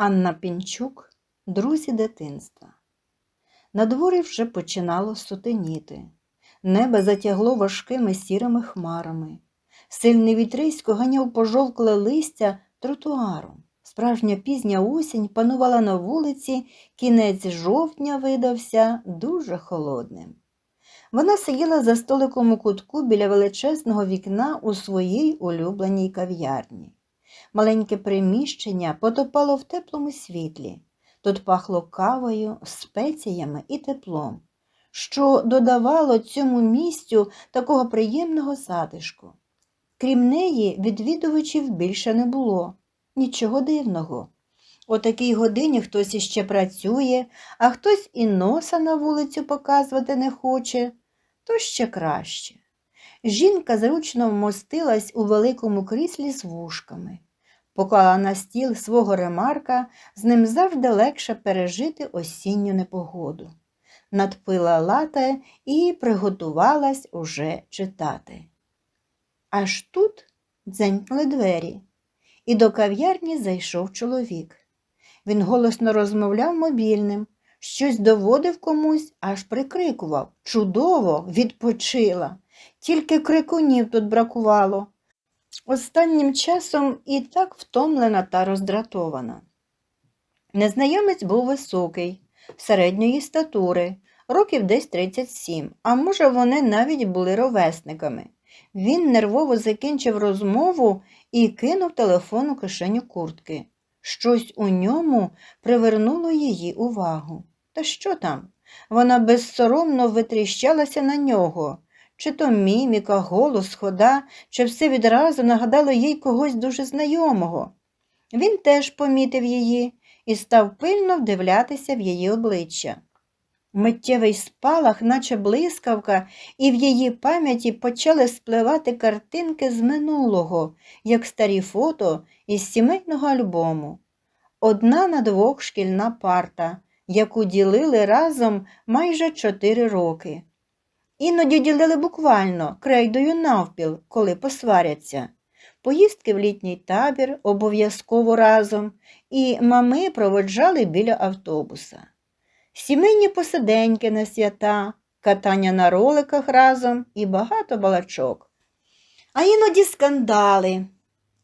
Анна Пінчук, друзі дитинства. На дворі вже починало сутеніти. Небо затягло важкими сірими хмарами. Сильний вітрисько ганяв пожовкле листя тротуаром. Справжня пізня осінь панувала на вулиці, кінець жовтня видався дуже холодним. Вона сиділа за столиком у кутку біля величезного вікна у своїй улюбленій кав'ярні. Маленьке приміщення потопало в теплому світлі. Тут пахло кавою, спеціями і теплом, що додавало цьому місцю такого приємного затишку. Крім неї, відвідувачів більше не було. Нічого дивного. О такій годині хтось іще працює, а хтось і носа на вулицю показувати не хоче, то ще краще. Жінка зручно вмостилась у великому кріслі з вушками поклала на стіл свого ремарка, з ним завжди легше пережити осінню непогоду. Надпила лате і приготувалась уже читати. Аж тут дзенькнули двері, і до кав'ярні зайшов чоловік. Він голосно розмовляв мобільним, щось доводив комусь, аж прикрикував Чудово, відпочила. Тільки крикунів тут бракувало. Останнім часом і так втомлена та роздратована. Незнайомець був високий, середньої статури, років десь 37, а може, вони навіть були ровесниками. Він нервово закінчив розмову і кинув телефон у кишеню куртки. Щось у ньому привернуло її увагу. Та що там? Вона безсоромно витріщалася на нього. Чи то міміка, голос, хода, чи все відразу нагадало їй когось дуже знайомого. Він теж помітив її і став пильно вдивлятися в її обличчя. Миттєвий спалах, наче блискавка, і в її пам'яті почали спливати картинки з минулого, як старі фото із сімейного альбому. Одна на двох шкільна парта, яку ділили разом майже чотири роки. Іноді ділили буквально крейдою навпіл, коли посваряться. Поїздки в літній табір обов'язково разом, і мами проводжали біля автобуса. Сімейні посиденьки на свята, катання на роликах разом і багато балачок. А іноді скандали,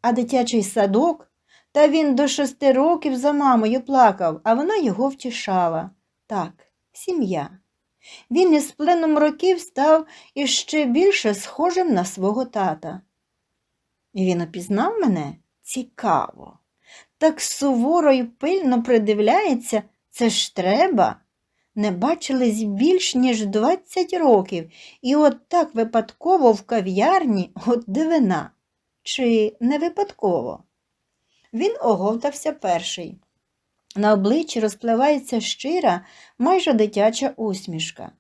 а дитячий садок, та він до шести років за мамою плакав, а вона його втішала. Так, сім'я. Він із пленом років став іще більше схожим на свого тата. І він опізнав мене цікаво. Так суворо й пильно придивляється, це ж треба. Не бачились більш ніж двадцять років, і от так випадково в кав'ярні от дивина. Чи не випадково? Він оговтався перший. На обличчі розпливається щира, майже дитяча усмішка.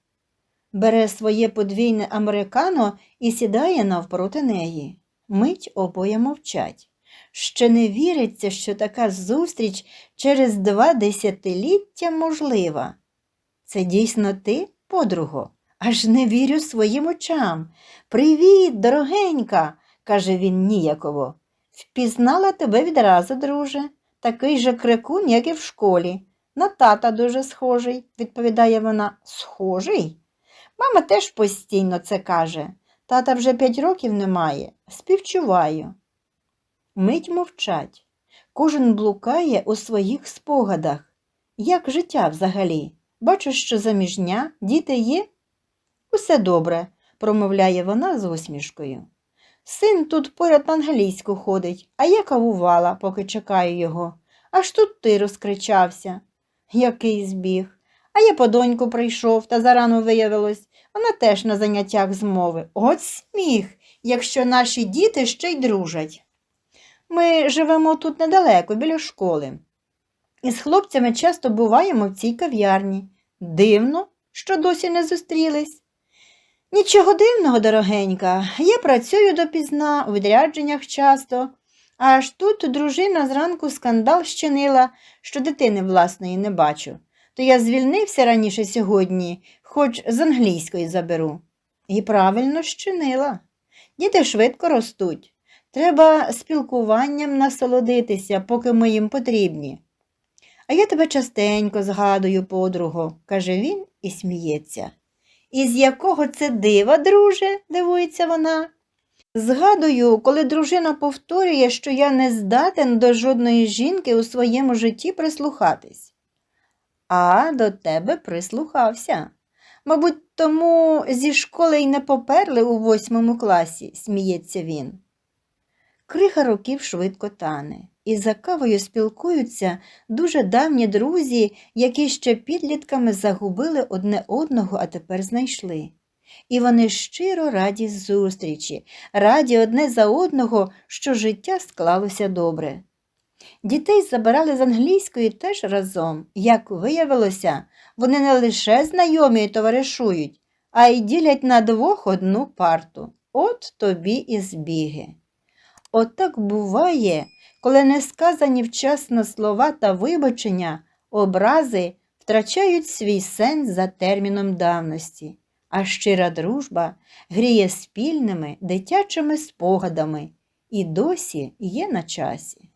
Бере своє подвійне американо і сідає навпроти неї. Мить обоє мовчать. Ще не віриться, що така зустріч через два десятиліття можлива. Це дійсно ти, подруго? Аж не вірю своїм очам. Привіт, дорогенька, каже він ніяково. Впізнала тебе відразу, друже. Такий же крикун, як і в школі. На тата дуже схожий, відповідає вона. Схожий? Мама теж постійно це каже. Тата вже п'ять років немає. Співчуваю. Мить мовчать. Кожен блукає у своїх спогадах. Як життя взагалі? Бачу, що заміжня, діти є? Усе добре, промовляє вона з усмішкою. Син тут поряд на англійську ходить, а я кавувала, поки чекаю його. Аж тут ти розкричався. Який збіг. А я по доньку прийшов, та зарано виявилось, вона теж на заняттях з мови. От сміх, якщо наші діти ще й дружать. Ми живемо тут недалеко, біля школи. І з хлопцями часто буваємо в цій кав'ярні. Дивно, що досі не зустрілись. Нічого дивного, дорогенька, я працюю допізна, у відрядженнях часто, аж тут дружина зранку скандал щинила, що дитини власної не бачу. То я звільнився раніше сьогодні, хоч з англійської заберу. І правильно щинила. Діти швидко ростуть. Треба спілкуванням насолодитися, поки ми їм потрібні. А я тебе частенько згадую, подруго, каже він і сміється. Із якого це дива, друже? дивується вона. Згадую, коли дружина повторює, що я не здатен до жодної жінки у своєму житті прислухатись. А до тебе прислухався. Мабуть, тому зі школи й не поперли у восьмому класі, сміється він. Крига років швидко тане, і за кавою спілкуються дуже давні друзі, які ще підлітками загубили одне одного, а тепер знайшли. І вони щиро раді зустрічі, раді одне за одного, що життя склалося добре. Дітей забирали з англійської теж разом. Як виявилося, вони не лише знайомі і товаришують, а й ділять на двох одну парту. От тобі і збіги. Отак буває, коли несказані вчасно слова та вибачення, образи втрачають свій сенс за терміном давності, а щира дружба гріє спільними дитячими спогадами і досі є на часі.